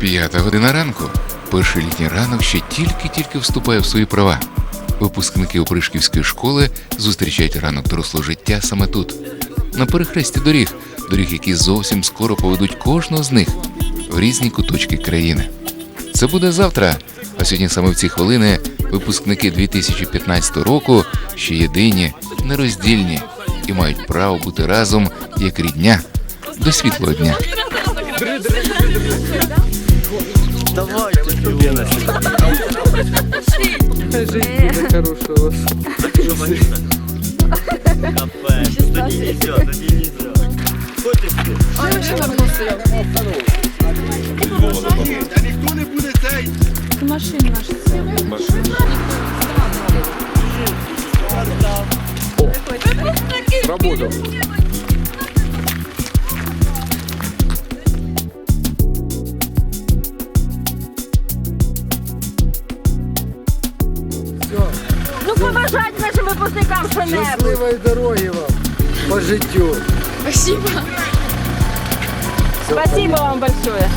П'ята година ранку. Перший літній ранок ще тільки-тільки вступає в свої права. Випускники Опришківської школи зустрічають ранок дорослого життя саме тут, на перехресті доріг, доріг, які зовсім скоро поведуть кожного з них в різні куточки країни. Це буде завтра. А сьогодні саме в ці хвилини випускники 2015 року ще єдині, нероздільні і мають право бути разом як рідня до світлого дня. Жизнь будет хорошая у вас. Машина наша. Работал. Ну побажайте нашим випускникам що-небудь. Щасливої дороги вам по життю. Спасибо. Спасибо вам большое.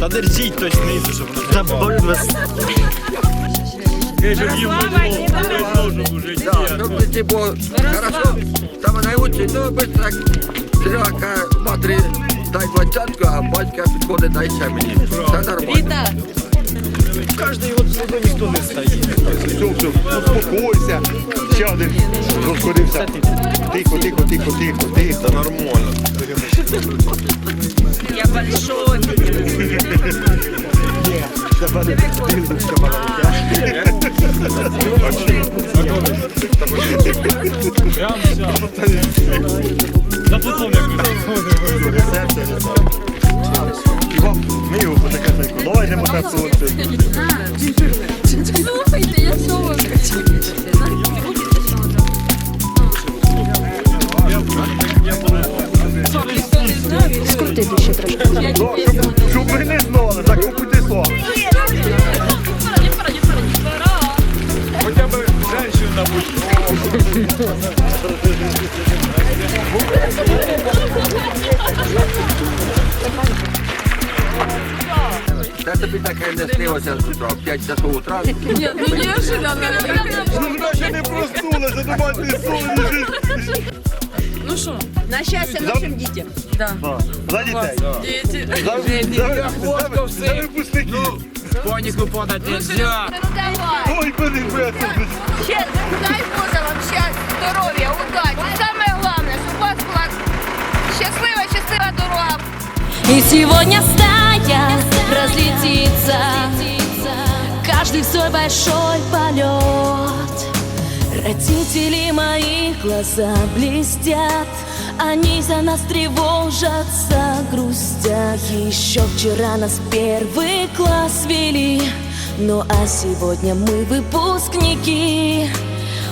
Та держіть знизу, щоб та боль вас. Да, чтобы типа хорошо, самое наилучшее, ну быстро Серега матері дай двадцятку, а батька підходить, дай ще мені. Все нормально. Кожний от сюди ніхто не стоїть. Все, все, успокойся. Ще один розходився. Тихо, тихо, тихо, тихо, тихо. Та нормально. Я большой. Маленька. Прям все. Запутав як Ми його потикати. Давай не можна цілити. Слухайте, я що вам Скрути душі трошки. набудь. Та тобі таке не снилося з утра, в 5 часов утра. Нет, ну неожиданно. Ну, вона ще не проснулася, думати сон лежить. Ну що, На щастя нашим дітям. да. За дітей. Дети. За, за, за, за випускників. Паніку подати нельзя. Ну давай. Ой, блин, бляться. И сегодня стая разлетится. Каждый в свой большой полет. Родители мои глаза блестят. Они за нас тревожатся, грустят. Еще вчера нас первый класс вели. Ну а сегодня мы выпускники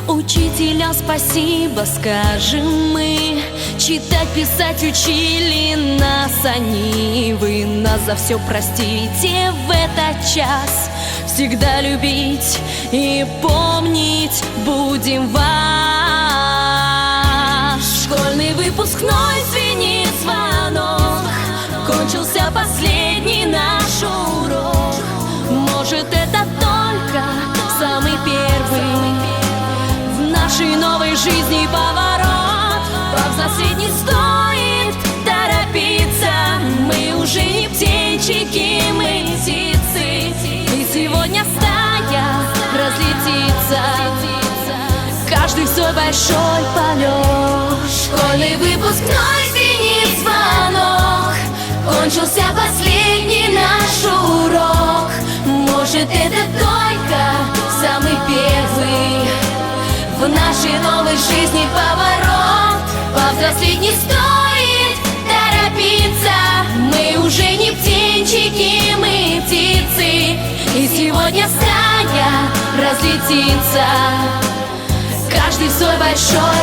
Учителя спасибо скажем мы. Читать, писать учили нас они. Вы нас за все простите в этот час. Всегда любить и помнить будем вас нашей новой жизни поворот. Повзрослеть не стоит торопиться. Мы уже не птенчики, мы птицы. И сегодня стая разлетится. Каждый свой большой полет. Школьный выпускной звенит звонок. Кончился последний наш урок жизни поворот. Повзрослеть не стоит торопиться. Мы уже не птенчики, мы птицы. И сегодня стая разлетится. Каждый свой большой